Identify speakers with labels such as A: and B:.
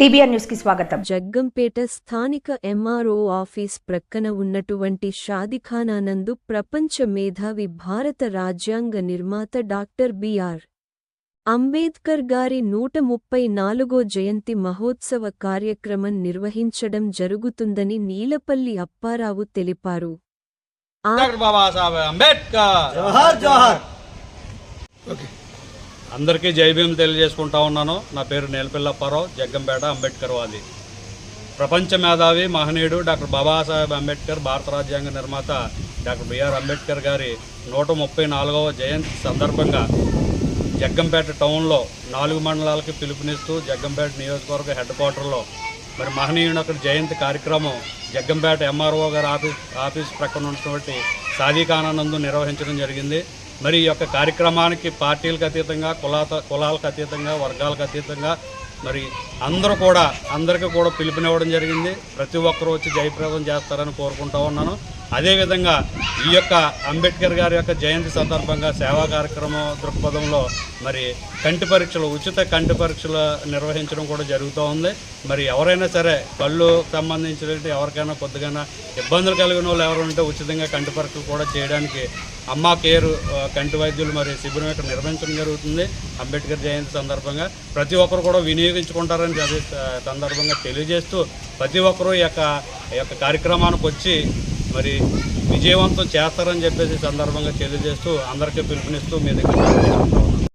A: TBR న్యూస్కి స్వాగతం.
B: జగ్గంపేట స్థానిక ఎంఆర్ఓ ఆఫీస్ ప్రక్కన ఉన్నటువంటి షాదిఖానానందు ప్రపంచ మేధావి భారత రాజ్యాంగ నిర్మాత డాక్టర్ బిఆర్. అంబేద్కర్ గారి నూట ముప్పై నాలుగో జయంతి మహోత్సవ కార్యక్రమం నిర్వహించడం జరుగుతుందని నీలపల్లి అప్పారావు తెలిపారు.
C: బాబాసాహెబ్ అంబేద్కర్!
D: జోహార్ జోహార్
C: అందరికీ జైభీం తెలియజేసుకుంటా ఉన్నాను. నా పేరు నేలపిల్లప్పారావు జగ్గంపేట అంబేద్కర్ వాది. ప్రపంచ మేధావి మహనీయుడు డాక్టర్ బాబాసాహెబ్ అంబేద్కర్ భారత రాజ్యాంగ నిర్మాత డాక్టర్ బిఆర్ అంబేద్కర్ గారి నూట ముప్పై నాలుగవ జయంతి సందర్భంగా జగ్గంపేట టౌన్లో నాలుగు మండలాలకి పిలుపునిస్తూ జగ్గంపేట నియోజకవర్గ హెడ్ క్వార్టర్లో మరి మహనీయుడు అక్కడ జయంతి కార్యక్రమం జగ్గంపేట ఎంఆర్ఓ గారి ఆఫీస్ ఆఫీస్ ప్రక్కన ఉన్నటువంటి సాదికానందు నిర్వహించడం జరిగింది. మరి ఈ యొక్క కార్యక్రమానికి పార్టీలకు అతీతంగా కులాత కులాలకు అతీతంగా వర్గాలకు అతీతంగా మరి అందరూ కూడా అందరికీ కూడా పిలుపునివ్వడం జరిగింది. ప్రతి ఒక్కరూ వచ్చి జయప్రదం చేస్తారని కోరుకుంటా ఉన్నాను. అదేవిధంగా ఈ యొక్క అంబేద్కర్ గారి యొక్క జయంతి సందర్భంగా సేవా కార్యక్రమం దృక్పథంలో మరి కంటి పరీక్షలు ఉచిత కంటి పరీక్షలు నిర్వహించడం కూడా జరుగుతూ ఉంది. మరి ఎవరైనా సరే కళ్ళు సంబంధించినట్టు ఎవరికైనా కొద్దిగా ఇబ్బందులు కలిగిన వాళ్ళు ఎవరు ఉంటే ఉచితంగా కంటి పరీక్షలు కూడా చేయడానికి అమ్మా కేర్ కంటి వైద్యులు మరి శిబిరం ఇక్కడ నిర్వహించడం జరుగుతుంది అంబేద్కర్ జయంతి సందర్భంగా. ప్రతి ఒక్కరు కూడా వినియోగించుకుంటారని అదే సందర్భంగా తెలియజేస్తూ ప్రతి ఒక్కరూ ఈ యొక్క ఈ యొక్క కార్యక్రమానికి వచ్చి మరి విజయవంతం చేస్తారని చెప్పేసి సందర్భంగా తెలియజేస్తూ అందరికీ పిలుపునిస్తూ మీ దగ్గర